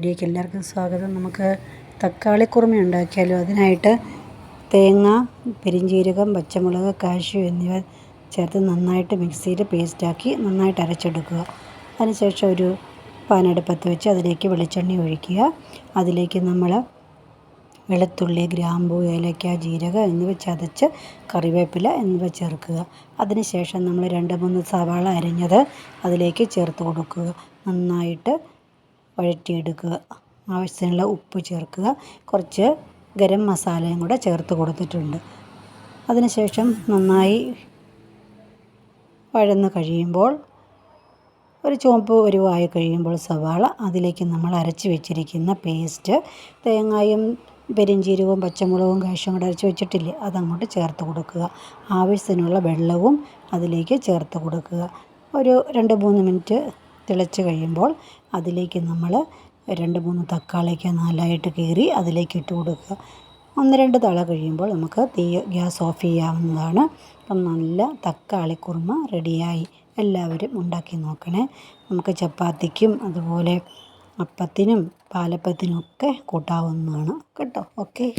വീഡിയോയ്ക്ക് എല്ലാവർക്കും സ്വാഗതം. നമുക്ക് തക്കാളി കുറുമ ഉണ്ടാക്കിയാലോ? അതിനായിട്ട് തേങ്ങ പെരിഞ്ചീരകം പച്ചമുളക് കാശു എന്നിവ ചേർത്ത് നന്നായിട്ട് മിക്സിയിൽ പേസ്റ്റാക്കി നന്നായിട്ട് അരച്ചെടുക്കുക. അതിനുശേഷം ഒരു പാനടുപ്പത്ത് വെച്ച് അതിലേക്ക് വെളിച്ചെണ്ണ ഒഴിക്കുക. അതിലേക്ക് നമ്മൾ വെളുത്തുള്ളി ഗ്രാമ്പു ഏലക്ക ജീരകം എന്നിവ ചതച്ച് കറിവേപ്പില എന്നിവ ചേർക്കുക. അതിനുശേഷം നമ്മൾ രണ്ട് മൂന്ന് സവാള അരിഞ്ഞത് അതിലേക്ക് ചേർത്ത് കൊടുക്കുക. നന്നായിട്ട് വഴറ്റിയെടുക്കുക. ആവശ്യത്തിനുള്ള ഉപ്പ് ചേർക്കുക. കുറച്ച് ഗരം മസാലയും കൂടെ ചേർത്ത് കൊടുത്തിട്ടുണ്ട്. അതിനുശേഷം നന്നായി വഴന്ന് കഴിയുമ്പോൾ ഒരു ചുവപ്പ് വരുവായി കഴിയുമ്പോൾ സവാള അതിലേക്ക് നമ്മൾ അരച്ച് വെച്ചിരിക്കുന്ന പേസ്റ്റ് തേങ്ങായും പെരിഞ്ചീരകവും പച്ചമുളകും കാഷ്യം കൂടെ അരച്ച് വെച്ചിട്ടില്ലേ അതങ്ങോട്ട് ചേർത്ത് കൊടുക്കുക. ആവശ്യത്തിനുള്ള വെള്ളവും അതിലേക്ക് ചേർത്ത് കൊടുക്കുക. ഒരു രണ്ട് മൂന്ന് മിനിറ്റ് തിളച്ച് കഴിയുമ്പോൾ അതിലേക്ക് നമ്മൾ രണ്ട് മൂന്ന് തക്കാളിക്ക് നാലായിട്ട് കീറി അതിലേക്ക് ഇട്ട് കൊടുക്കുക. ഒന്ന് രണ്ട് തള കഴിയുമ്പോൾ നമുക്ക് തീ ഗ്യാസ് ഓഫ് ചെയ്യാവുന്നതാണ്. അപ്പം നല്ല തക്കാളി കുറുമ റെഡിയായി. എല്ലാവരും ഉണ്ടാക്കി നോക്കണേ. നമുക്ക് ചപ്പാത്തിക്കും അതുപോലെ അപ്പത്തിനും പാലപ്പത്തിനും ഒക്കെ കൂട്ടാവുന്നതാണ്. കേട്ടോ. ഓക്കെ.